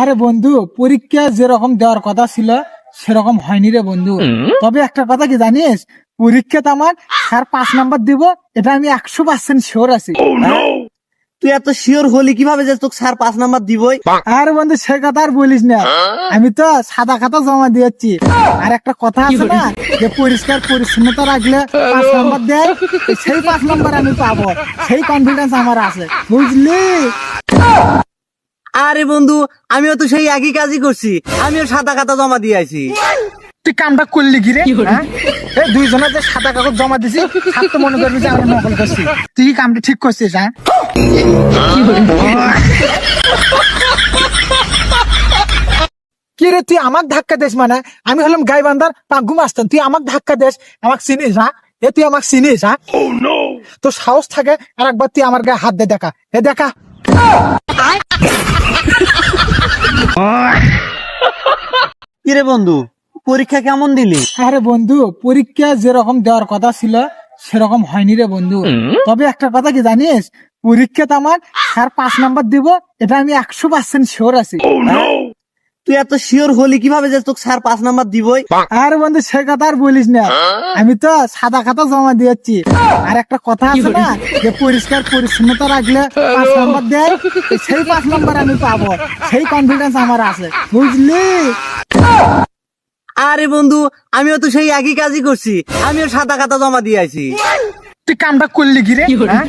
আরে বন্ধু পরীক্ষা যেরকম দেওয়ার কথা ছিল সেরকম হয়নি রে বন্ধু। তবে একটা কথা কি জানিস? পরীক্ষাতে আমার স্যার পাঁচ নাম্বার দিব এটা আমি একশো পার্সেন্ট শিওর আছি। তুই এত শিওর হলি কীভাবে যে তোকে স্যার পাঁচ নাম্বার দিবই? আর বন্ধু সে কথা আর বলিস না। আমি তো সাদা খাতা জমা দিয়েছি। আর একটা কথা আছে না যে পরিষ্কার পরিচ্ছন্নতা রাখলে পাঁচ নাম্বার দেয় সেই পাঁচ নাম্বার আমি পাবো। সেই কনফিডেন্স আমার আছে বুঝলি? আরে বন্ধু আমিও তো সেই একই কাজই করছি। আমিও সাদা খাতা জমা দিয়ে আইছি। তুই কামটা করলি কি রে? হ্যাঁ? এই দুইজনের যে সাদা কাগজ জমা দিছি সাত তো মনে করবি যে আমরা নকল করছি। তুই কামটা ঠিক করছিস হ্যাঁ? কি রে তুই আমাক ধাক্কা দিস মানে? আমি হলাম গাইবান্ধার পাঙ্গু মাস্তান তুই আমাক ধাক্কা দিস আমাক চিনিস হ্যাঁ? এ তুই আমাক চিনিস হ্যাঁ? তো সাহস থাকে আর একবার তুই আমার গায়ে হাত দে দেখা। এ দেখা। কিরে বন্ধু পরীক্ষা কেমন দিলি? আরে বন্ধু পরীক্ষা যেরকম দেওয়ার কথা ছিল সেরকম হয়নি রে বন্ধু। তবে একটা কথা কি জানিস পরীক্ষাতে আমার স্যার পাঁচ নাম্বার দিব এটা আমি একশো পার্সেন্ট শিওর আছি। তুই এত শিওর হলি কীভাবে যে তোকে স্যার পাঁচ নাম্বার দিবই? আর বন্ধু সে কথা আর বলিস না। আমি তো সাদা খাতা জমা দিয়েছি। আর একটা কথা আছে না যে পরিষ্কার পরিচ্ছন্নতা রাখলে পাঁচ নাম্বার দেয় সেই পাঁচ নাম্বার আমি পাবো। সেই কনফিডেন্স আমার আছে। বুঝলি? আরে বন্ধু আমিও তো সেই একই কাজই করছি। আমিও সাদা খাতা জমা দিয়ে আইছি। তুই কামটা করলি কি রে? হ্যাঁ?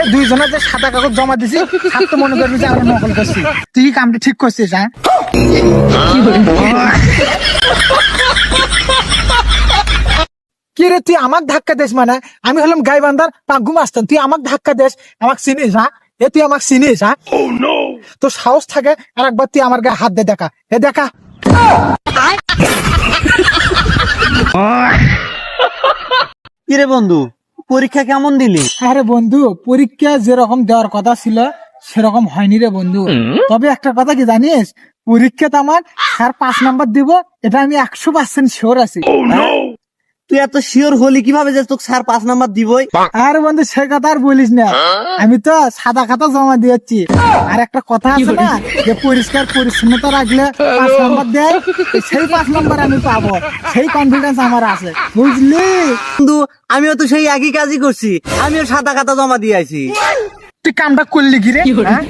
এই দুইজনের যে সাদা কাগজ জমা দিছি সাত তো মনে করবি যে আমরা নকল করছি। তুই কি কামটা ঠিক করছিস হ্যাঁ? কি রে তুই আমাক ধাক্কা দিস মানে? আমি হলাম গাইবান্ধার পাঙ্গু মাস্তান। তুই আমাক ধাক্কা দিস আমাক চিনিস হ্যাঁ? এ তুই আমাক চিনিস হ্যাঁ? তো সাহস থাকে আর একবার তুই আমার গায়ে হাত দে দেখা। এ দেখা। কিরে বন্ধু পরীক্ষা কেমন দিলি? আরে বন্ধু পরীক্ষা যেরকম দেওয়ার কথা ছিল সেরকম হয়নি রে বন্ধু। তবে একটা কথা কি জানিস? পরীক্ষা তো আমার স্যার পাঁচ নাম্বার দিব এটা আমি একশো পার্সেন্ট শিওর আছি। তুই এত শিওর হলি কীভাবে যে তোকে স্যার পাঁচ নাম্বার দিবই? আর বন্ধু সে কথা আর বলিস না। আমি তো সাদা খাতা জমা দিয়েছি। আর একটা কথা আছে না যে পরিষ্কার পরিচ্ছন্নতা রাখলে পাঁচ নাম্বার দেয় সেই পাঁচ নাম্বার আমি পাবো। সেই কনফিডেন্স আমার আছে বুঝলি? বন্ধু আমিও তো সেই একই কাজই করছি। আমিও সাদা খাতা জমা দিয়ে আইছি। তুই কামটা করলি কি রে? হ্যাঁ?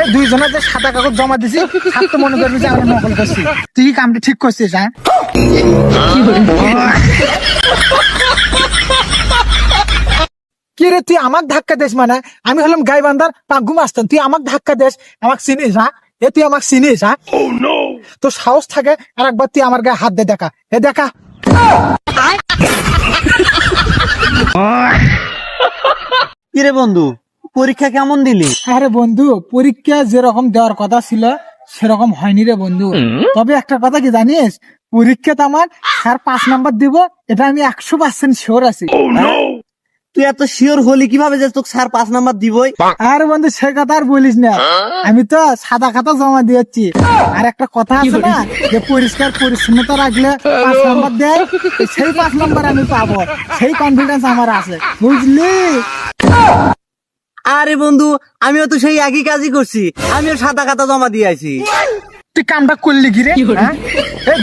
এই দুইজনের যে সাদা কাগজ জমা দিছি সাত তো মনে করবি যে আমরা নকল করছি। তুই কামটা ঠিক করছিস হ্যাঁ? কি রে তুই আমাক ধাক্কা দিস মানে? আমি হলাম গাইবান্ধার পাঙ্গু মাস্তান তুই আমাক ধাক্কা দিস আমাক চিনিস হ্যাঁ এ তুই আমাক চিনিস হ্যাঁ তো সাহস থাকে আর একবার তুই আমার গায়ে হাত দে দেখা। এ দেখা। কিরে বন্ধু পরীক্ষা কেমন দিলি? আরে বন্ধু পরীক্ষা যেরকম দেওয়ার কথা ছিল সেরকম হয়নি রে বন্ধু। তবে একটা কথা কি জানিস? পরীক্ষাতে আমার স্যার পাঁচ নাম্বার দিব এটা আমি একশো পার্সেন্ট শিওর আছি। তুই এত শিওর হলি কীভাবে যে তোকে স্যার পাঁচ নাম্বার দিবই? আর বন্ধু সে কথা আর বলিস না। আমি তো সাদা খাতা জমা দিয়েছি। আর একটা কথা আছে না যে পরিষ্কার পরিচ্ছন্নতা রাখলে পাঁচ নাম্বার দেয় সেই পাঁচ নাম্বার আমি পাবো। সেই কনফিডেন্স আমার আছে বুঝলি? আরে বন্ধু আমিও তো সেই একই কাজই করছি। আমিও সাদা খাতা জমা দিয়ে আইছি। তুই কামটা করলি কি রে? হ্যাঁ?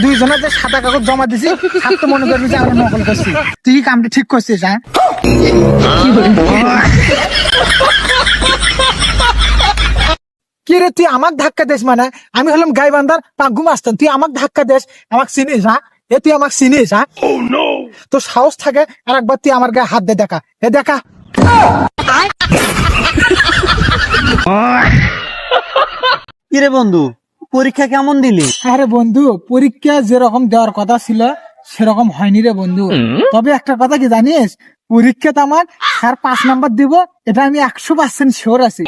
দুইজনের যে সাদা কাগজ জমা দিছি সাত তো মনে করবি যে আমরা নকল করছি। তুই কামটা ঠিক করছিস হ্যাঁ? কি রে তুই আমাক ধাক্কা দিস মানে? আমি হলাম গাইবান্ধার পাঙ্গু মাস্তান। তুই আমাক ধাক্কা দিস আমাক চিনিস হ্যাঁ? এ তুই আমাক চিনিস হ্যাঁ? তো সাহস থাকে আর একবার তুই আমার গায়ে হাত দে দেখা। এ দেখা। কিরে বন্ধু? পরীক্ষা কেমন দিলি? আরে বন্ধু পরীক্ষা যেরকম দেওয়ার কথা ছিল সেরকম হয়নি রে বন্ধু। তবে একটা কথা কি জানিস? পরীক্ষাতে আমার স্যার পাঁচ নাম্বার দিব এটা আমি একশো পার্সেন্ট শিওর আছি।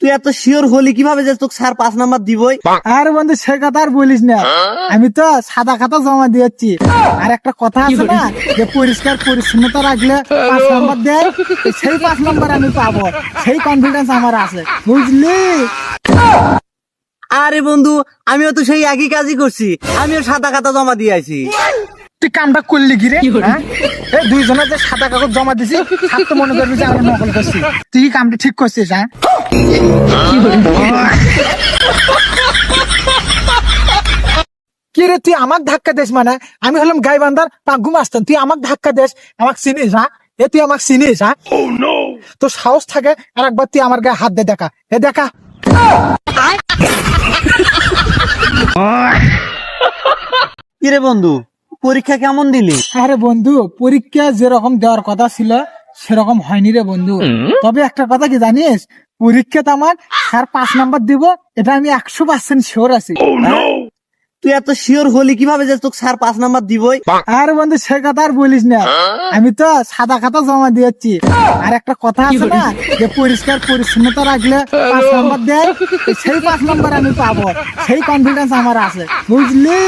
তুই এত শিওর হলি কীভাবে যে তোকে স্যার পাঁচ নাম্বার দিবই? আর বন্ধু সে কথা আর বলিস না। আমি তো সাদা খাতা জমা দিয়েছি। আর একটা কথা আছে না যে পরিষ্কার পরিচ্ছন্নতা রাখলে পাঁচ নাম্বার দেয় সেই পাঁচ নাম্বার আমি পাবো। সেই কনফিডেন্স আমার আছে বুঝলি? আরে বন্ধু আমিও তো সেই একই কাজই করছি। আমিও সাদা খাতা জমা দিয়ে আইছি। তুই কামটা করলি কি রে হ্যাঁ? এই দুইজনের যে সাদা কাগজ জমা দিছি সাত তো মনে করবি যে আমরা নকল করছি। তুই কি কামটা ঠিক করছিস হ্যাঁ? কি রে তুই আমাক ধাক্কা দেস মানে? আমি হলাম গাইবান্ধার পাগু মাস্তান। তুই আমাক ধাক্কা দেস আমাক চিনিস হ্যাঁ? এ তুই আমাক চিনিস হ্যাঁ? তো সাহস থাকে আর একবার তুই আমার গায়ে হাত দে দেখা। এ দেখা। কিরে বন্ধু পরীক্ষা কেমন দিলি? আরে বন্ধু পরীক্ষা যেরকম দেওয়ার কথা ছিল সেরকম হয়নি রে বন্ধু। তবে একটা কথা কি জানিস? পরীক্ষা তো আমার স্যার পাঁচ নাম্বার দিব এটা আমি একশো পার্সেন্ট শিওর আছি। তুই এত শিওর হলি কীভাবে যে তোকে স্যার পাঁচ নাম্বার দিবই? আর বন্ধু সে কথা আর বলিস না। আমি তো সাদা খাতা জমা দিয়েছি। আর একটা কথা আছে না যে পরিষ্কার পরিচ্ছন্নতা রাখলে পাঁচ নাম্বার দেয় সেই পাঁচ নাম্বার আমি পাবো। সেই কনফিডেন্স আমার আছে। বুঝলি?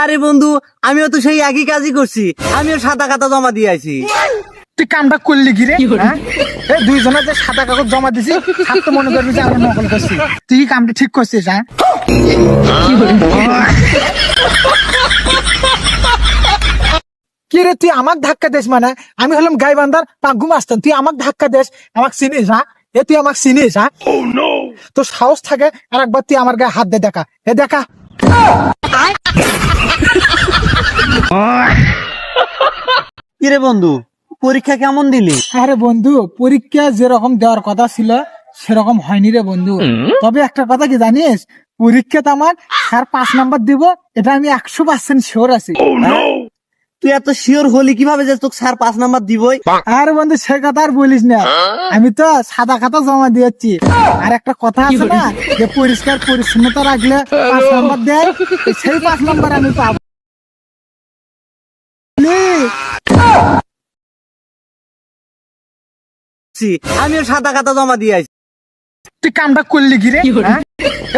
আরে বন্ধু আমিও তো সেই একই কাজই করছি। আমিও সাদা খাতা জমা দিয়ে আইছি। তুই কামটা করলি কি রে? হ্যাঁ? দুইজনের যে সাদা কাগজ জমা দিছি ছাত্র মনে করবি যে আমরা নকল করছি। তুই কামটা ঠিক করছিস হ্যাঁ? কি রে তুই আমাক ধাক্কা দেস মানে? আমি হলাম গাইবান্ধার পাগু মাস্তান তুই আমাক ধাক্কা দেস আমাক চিনিস হ্যাঁ এ তুই আমাক চিনিস হ্যাঁ তো সাহস থাকে আর একবার তুই আমার গায়ে হাত দে দেখা। এ দেখা। কিরে বন্ধু পরীক্ষা কেমন দিলি? আরে বন্ধু পরীক্ষা যেরকম দেওয়ার কথা ছিল সেরকম হয়নি রে বন্ধু। তবে একটা কথা কি জানিস পরীক্ষাতে আমার স্যার পাঁচ নাম্বার দিব এটা আমি একশো পার্সেন্ট শিওর আছি। তুই এত শিওর হলি কীভাবে যে তোকে স্যার পাঁচ নাম্বার দিবই? আর বন্ধু সে কথা আর বলিস না। আমি তো সাদা খাতা জমা দিয়েছি। আর একটা কথা আছে না যে পরিষ্কার পরিচ্ছন্নতা রাখলে পাঁচ নাম্বার দেয় সেই পাঁচ নাম্বার আমি পাবো। আমিও সাদা খাতা জমা দিয়ে তুই কামটা করলি কি রে? হ্যাঁ?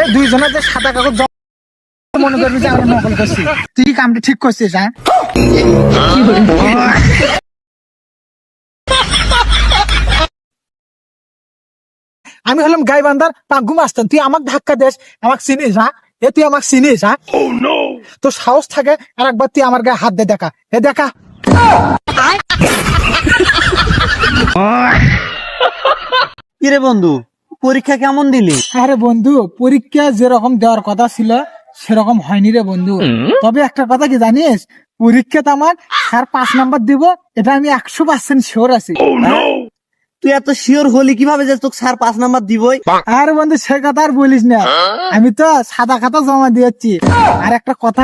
এই যে সাদা কাগজ তুই ঠিক হ্যাঁ? আমি হলাম গাইবান্ধার পাগু মাস্তান। তুই আমাক ধাক্কা দেস, আমাক চিনিস হ্যাঁ? এ, তুই আমাক চিনিস হ্যাঁ? তো সাহস থাকে আর একবার তুই আমার গায়ে হাত দে, দেখা। এ, দেখা। কিরে বন্ধু? পরীক্ষা কেমন দিলি? আরে বন্ধু পরীক্ষা যেরকম দেওয়ার কথা ছিল সেরকম হয়নি রে বন্ধু। তবে একটা কথা কি জানিস? পরীক্ষাতে আমার স্যার পাঁচ নাম্বার দিব এটা আমি একশো পার্সেন্ট শিওর আছি। তুই এত শিওর হলি কীভাবে যে তোকে স্যার পাঁচ নাম্বার দিবই? আর বন্ধু সে কথা আর বলিস না। আমি তো সাদা খাতা জমা দিয়েছি। আর একটা কথা